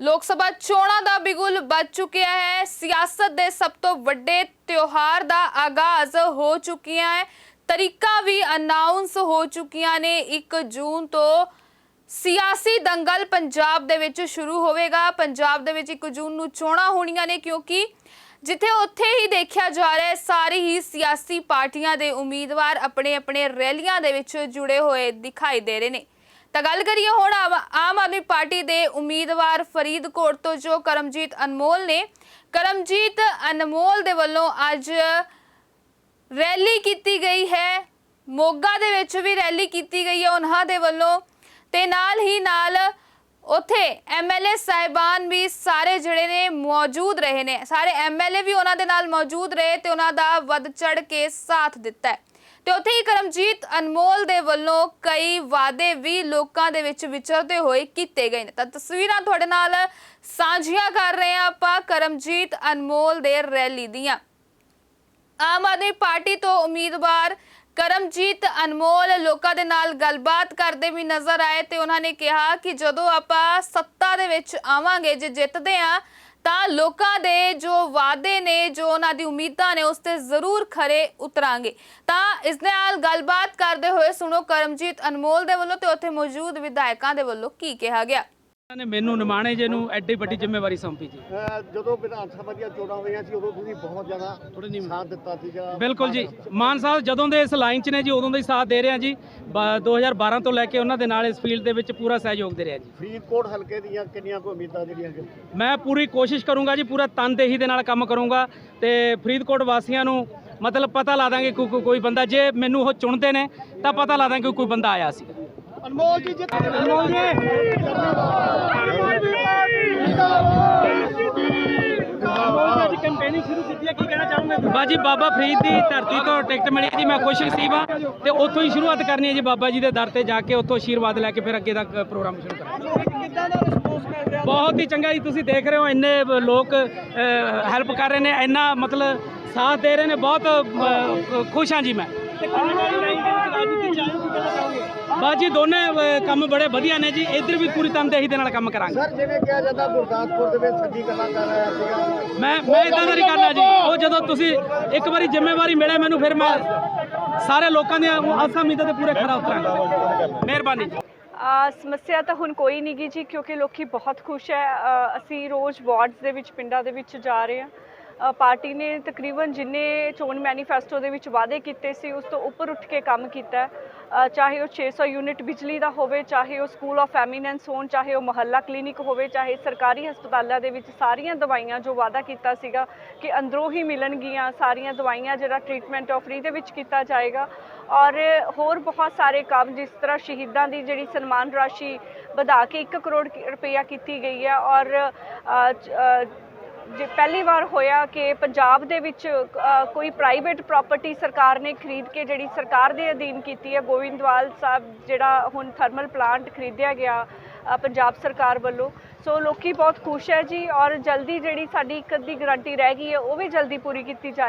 ਲੋਕ ਸਭਾ ਚੋਣਾਂ ਦਾ ਬਿਗੁਲ ਵੱਜ ਚੁੱਕਿਆ ਹੈ। ਸਿਆਸਤ ਦੇ ਸਭ ਤੋਂ ਵੱਡੇ ਤਿਉਹਾਰ ਦਾ ਆਗਾਜ਼ ਹੋ ਚੁੱਕਿਆ ਹੈ। ਤਰੀਕਾ ਵੀ ਅਨਾਉਂਸ ਹੋ ਚੁੱਕੀਆਂ ਨੇ। 1 ਜੂਨ ਤੋਂ ਸਿਆਸੀ ਦੰਗਲ ਪੰਜਾਬ ਦੇ ਵਿੱਚ ਸ਼ੁਰੂ ਹੋਵੇਗਾ। ਪੰਜਾਬ ਦੇ ਵਿੱਚ 1 ਜੂਨ ਨੂੰ ਚੋਣਾਂ ਹੋਣੀਆਂ ਨੇ ਕਿਉਂਕਿ ਜਿੱਥੇ ਉੱਥੇ ਹੀ ਦੇਖਿਆ ਜਾ ਰਿਹਾ ਹੈ, ਸਾਰੀ ਹੀ ਸਿਆਸੀ ਪਾਰਟੀਆਂ ਦੇ ਉਮੀਦਵਾਰ ਆਪਣੇ ਆਪਣੇ ਰੈਲੀਆਂ ਦੇ ਵਿੱਚ ਜੁੜੇ ਹੋਏ ਦਿਖਾਈ ਦੇ ਰਹੇ ਨੇ। ਤਾਂ ਗੱਲ ਕਰੀਏ ਹੁਣ ਆਮ ਆਮ ਆਦਮੀ ਪਾਰਟੀ ਦੇ ਉਮੀਦਵਾਰ ਫਰੀਦਕੋਟ ਤੋਂ ਜੋ ਕਰਮਜੀਤ ਅਨਮੋਲ ਨੇ, ਕਰਮਜੀਤ ਅਨਮੋਲ ਦੇ ਵੱਲੋਂ ਅੱਜ ਰੈਲੀ ਕੀਤੀ ਗਈ ਹੈ। ਮੋਗਾ ਦੇ ਵਿੱਚ ਵੀ ਰੈਲੀ ਕੀਤੀ ਗਈ ਹੈ ਉਹਨਾਂ ਦੇ ਵੱਲੋਂ ਤੇ ਨਾਲ ਹੀ ਨਾਲ ਉਥੇ ਐਮਐਲਏ ਸਾਹਿਬਾਨ ਵੀ ਸਾਰੇ ਜਿਹੜੇ ਨੇ ਮੌਜੂਦ ਰਹੇ ਨੇ। ਸਾਰੇ ਐਮਐਲਏ ਵੀ ਉਹਨਾਂ ਦੇ ਨਾਲ ਮੌਜੂਦ ਰਹੇ ਤੇ ਉਹਨਾਂ ਦਾ ਵੱਧ ਚੜ ਕੇ ਸਾਥ ਦਿੱਤਾ ਹੈ। ਤੇ ਉੱਥੇ ਹੀ ਕਰਮਜੀਤ ਅਨਮੋਲ ਦੇ ਵੱਲੋਂ ਕਈ ਵਾਅਦੇ ਵੀ ਲੋਕਾਂ ਦੇ ਵਿੱਚ ਵਿਚਰਦੇ ਹੋਏ ਕੀਤੇ ਗਏ ਨੇ। ਤਾਂ ਤਸਵੀਰਾਂ ਤੁਹਾਡੇ ਨਾਲ ਸਾਂਝੀਆਂ ਕਰ ਰਹੇ ਹਾਂ ਆਪਾਂ ਕਰਮਜੀਤ ਅਨਮੋਲ ਦੇ ਰੈਲੀ ਦੀਆਂ। ਆਮ ਆਦਮੀ ਪਾਰਟੀ ਤੋਂ ਉਮੀਦਵਾਰ ਕਰਮਜੀਤ ਅਨਮੋਲ ਲੋਕਾਂ ਦੇ ਨਾਲ ਗੱਲਬਾਤ ਕਰਦੇ ਵੀ ਨਜ਼ਰ ਆਏ ਤੇ ਉਹਨਾਂ ਨੇ ਕਿਹਾ ਕਿ ਜਦੋਂ ਆਪਾਂ ਸੱਤਾ ਦੇ ਵਿੱਚ ਆਵਾਂਗੇ, ਜੇ ਜਿੱਤਦੇ ਆ ਤਾਂ ਲੋਕਾਂ ਦੇ ਜੋ ਵਾਅਦੇ ਨੇ, ਜੋ ਉਹਨਾਂ ਦੀ ਉਮੀਦਾਂ ਨੇ, ਉਸ ਤੇ ਜ਼ਰੂਰ ਖਰੇ ਉਤਰਾਂਗੇ। ਤਾਂ ਇਸ ਦੇ ਨਾਲ ਗੱਲਬਾਤ ਕਰਦੇ ਹੋਏ ਸੁਣੋ ਕਰਮਜੀਤ ਅਨਮੋਲ ਦੇ ਵੱਲੋਂ ਤੇ ਉੱਥੇ ਮੌਜੂਦ ਵਿਧਾਇਕਾਂ ਦੇ ਵੱਲੋਂ ਕੀ ਕਿਹਾ ਗਿਆ। ਨੇ ਮੈਨੂੰ ਨਿਮਾਣੇ ਜੇ ਨੂੰ ਐਡੀ ਵੱਡੀ ਜ਼ਿੰਮੇਵਾਰੀ ਸੌਂਪੀ ਜੀ। ਜਦੋਂ ਵਿਧਾਨ ਸਭਾ ਦੀਆਂ ਚੋਣਾਂ ਹੋਈਆਂ ਸੀ ਉਦੋਂ ਤੁਸੀਂ ਬਹੁਤ ਜ਼ਿਆਦਾ ਸਾਥ ਦਿੱਤਾ ਸੀਗਾ। ਬਿਲਕੁਲ ਜੀ। ਮਾਨ ਸਾਹਿਬ ਜਦੋਂ ਦੇ ਇਸ ਲਾਈਨ 'ਚ ਨੇ ਜੀ ਉਦੋਂ ਦਾ ਹੀ ਸਾਥ ਦੇ ਰਹੇ ਆ ਜੀ। ਬ- 2012 ਤੋਂ ਲੈ ਕੇ ਉਹਨਾਂ ਦੇ ਨਾਲ ਇਸ ਫੀਲਡ ਦੇ ਵਿੱਚ ਪੂਰਾ ਸਹਿਯੋਗ ਦੇ ਰਿਹਾ ਜੀ। ਫਰੀਦਕੋਟ ਹਲਕੇ ਦੀਆਂ ਕਿੰਨੀਆਂ ਕੁ ਉਮੀਦਾਂ ਜਿਹੜੀਆਂ ਮੈਂ ਪੂਰੀ ਕੋਸ਼ਿਸ਼ ਕਰੂੰਗਾ ਜੀ ਪੂਰਾ ਤਨਦੇਹੀ ਦੇ ਨਾਲ ਕੰਮ ਕਰੂੰਗਾ ਤੇ ਫਰੀਦਕੋਟ ਵਾਸੀਆਂ ਨੂੰ ਮਤਲਬ ਪਤਾ ਲਾ ਦਾਂਗੇ ਕੋਈ ਬੰਦਾ। ਜੇ ਮੈਨੂੰ ਉਹ ਚੁਣਦੇ ਨੇ ਤਾਂ ਪਤਾ ਲਾ ਦਾਂਗੇ ਕੋਈ ਬੰਦਾ ਆਇਆ ਸੀ ਅਨਮੋਲ ਜੀ ਜਿੱਤ ਅਨਮੋਲ ਜੀ। ਅੱਜ ਕੈਂਪੇਨਿੰਗ ਸ਼ੁਰੂ ਕੀਤੀ ਹੈ ਕੀ ਕਹਿਣਾ ਚਾਹੋਗੇ? ਬਾਜੀ ਬਾਬਾ ਫਰੀਦ ਦੀ ਧਰਤੀ ਤੋਂ ਟਿਕਟ ਮਿਲੀ ਜੀ ਮੈਂ ਖੁਸ਼ ਨਸੀਬ ਹਾਂ। ਤੇ ਉੱਥੋਂ ਹੀ ਸ਼ੁਰੂਆਤ ਕਰਨੀ ਹੈ ਜੀ ਬਾਬਾ ਜੀ ਦੇ ਦਰ ਤੇ ਜਾ ਕੇ ਉੱਥੋਂ ਆਸ਼ੀਰਵਾਦ ਲੈ ਕੇ ਫਿਰ ਅੱਗੇ ਦਾ ਪ੍ਰੋਗਰਾਮ ਸ਼ੁਰੂ ਕਰਾਂਗੇ। ਬਹੁਤ ਹੀ ਚੰਗਾ ਜੀ ਤੁਸੀਂ ਦੇਖ ਰਹੇ ਹੋ ਇੰਨੇ ਲੋਕ ਹੈਲਪ ਕਰ ਰਹੇ ਨੇ ਇੰਨਾ ਮਤਲਬ ਸਾਥ ਦੇ ਰਹੇ ਨੇ ਬਹੁਤ ਖੁਸ਼ ਹਾਂ ਜੀ ਮੈਂ। ਬਾਜੀ ਦੋਨੇ ਕੰਮ ਬੜੇ ਵਧੀਆ ਨੇ ਜੀ। ਇੱਧਰ ਵੀ ਪੂਰੀ ਤਨਦੇਹੀ ਦੇ ਨਾਲ ਕੰਮ ਕਰਾਂਗੇ। ਸਰ ਜਿਵੇਂ ਕਿਹਾ ਜਾਂਦਾ ਗੁਰਦਾਸਪੁਰ ਦੇ ਵਿੱਚ ਸੱਜੀ ਕਲਾ ਕਰ ਰਿਹਾ ਸੀਗਾ। ਮੈਂ ਮੈਂ ਇਦਾਂ ਦਾ ਨਹੀਂ ਕਰਨਾ ਜੀ। ਉਹ ਜਦੋਂ ਤੁਸੀਂ ਇੱਕ ਵਾਰੀ ਜ਼ਿੰਮੇਵਾਰੀ ਮਿਲੇ ਮੈਨੂੰ ਫਿਰ ਮੈਂ ਸਾਰੇ ਲੋਕਾਂ ਦੀਆਂ ਆਸਾਂ ਉਮੀਦਾਂ ਤੇ ਪੂਰੇ ਖਰਾ ਉਤਰਾਂਗਾ। ਮਿਹਰਬਾਨੀ ਜੀ। ਆ ਸਮੱਸਿਆ ਤਾਂ ਹੁਣ ਕੋਈ ਨਹੀਂ ਗੀ ਜੀ ਕਿਉਂਕਿ ਲੋਕੀ ਬਹੁਤ ਖੁਸ਼ ਹੈ। ਅਸੀਂ ਰੋਜ਼ ਵਾਰਡਸ ਦੇ ਵਿੱਚ ਪਿੰਡਾਂ ਦੇ ਵਿੱਚ ਜਾ ਰਹੇ ਹਾਂ। ਪਾਰਟੀ ਨੇ ਤਕਰੀਬਨ ਜਿੰਨੇ ਚੋਣ ਮੈਨੀਫੈਸਟੋ ਦੇ ਵਿੱਚ ਵਾਅਦੇ ਕੀਤੇ ਸੀ, ਉਸ ਤੋਂ ਉੱਪਰ ਉੱਠ ਕੇ ਕੰਮ ਕੀਤਾ। ਚਾਹੇ ਉਹ 600 ਯੂਨਿਟ ਬਿਜਲੀ ਦਾ ਹੋਵੇ, ਚਾਹੇ ਉਹ ਸਕੂਲ ਆਫ ਐਮੀਨੈਂਸ ਹੋਣ, ਚਾਹੇ ਉਹ ਮੁਹੱਲਾ ਕਲੀਨਿਕ ਹੋਵੇ, ਚਾਹੇ ਸਰਕਾਰੀ ਹਸਪਤਾਲਾਂ ਦੇ ਵਿੱਚ ਸਾਰੀਆਂ ਦਵਾਈਆਂ ਜੋ ਵਾਅਦਾ ਕੀਤਾ ਸੀਗਾ ਕਿ ਅੰਦਰੋਂ ਹੀ ਮਿਲਣਗੀਆਂ, ਸਾਰੀਆਂ ਦਵਾਈਆਂ ਜਿਹੜਾ ਟ੍ਰੀਟਮੈਂਟ ਆਫ ਫਰੀ ਦੇ ਵਿੱਚ ਕੀਤਾ ਜਾਏਗਾ। ਔਰ ਹੋਰ ਬਹੁਤ ਸਾਰੇ ਕੰਮ ਜਿਸ ਤਰ੍ਹਾਂ ਸ਼ਹੀਦਾਂ ਦੀ ਜਿਹੜੀ ਸਨਮਾਨ ਰਾਸ਼ੀ ਵਧਾ ਕੇ 1 ਕਰੋੜ ਕੀ- ਰੁਪਈਆ ਕੀਤੀ ਗਈ ਹੈ ਔਰ ਜੇ ਪਹਿਲੀ ਵਾਰ ਹੋਇਆ ਕਿ ਪੰਜਾਬ ਦੇ ਵਿੱਚ ਕੋਈ ਪ੍ਰਾਈਵੇਟ ਪ੍ਰਾਪਰਟੀ ਸਰਕਾਰ ਨੇ ਖਰੀਦ ਕੇ ਜਿਹੜੀ ਸਰਕਾਰ ਦੇ ਅਧੀਨ ਕੀਤੀ ਹੈ, ਗੋਇੰਦਵਾਲ ਸਾਹਿਬ ਜਿਹੜਾ ਹੁਣ ਥਰਮਲ ਪਲਾਂਟ ਖਰੀਦਿਆ ਗਿਆ ਪੰਜਾਬ ਸਰਕਾਰ ਵੱਲੋਂ। ਸੋ ਲੋਕੀ ਬਹੁਤ ਖੁਸ਼ ਹੈ ਜੀ ਔਰ ਜਲਦੀ ਜਿਹੜੀ ਸਾਡੀ ਇੱਕ ਅੱਧੀ ਗਾਰੰਟੀ ਰਹਿ ਗਈ ਹੈ, ਉਹ ਵੀ ਜਲਦੀ ਪੂਰੀ ਕੀਤੀ ਜਾਏਗੀ।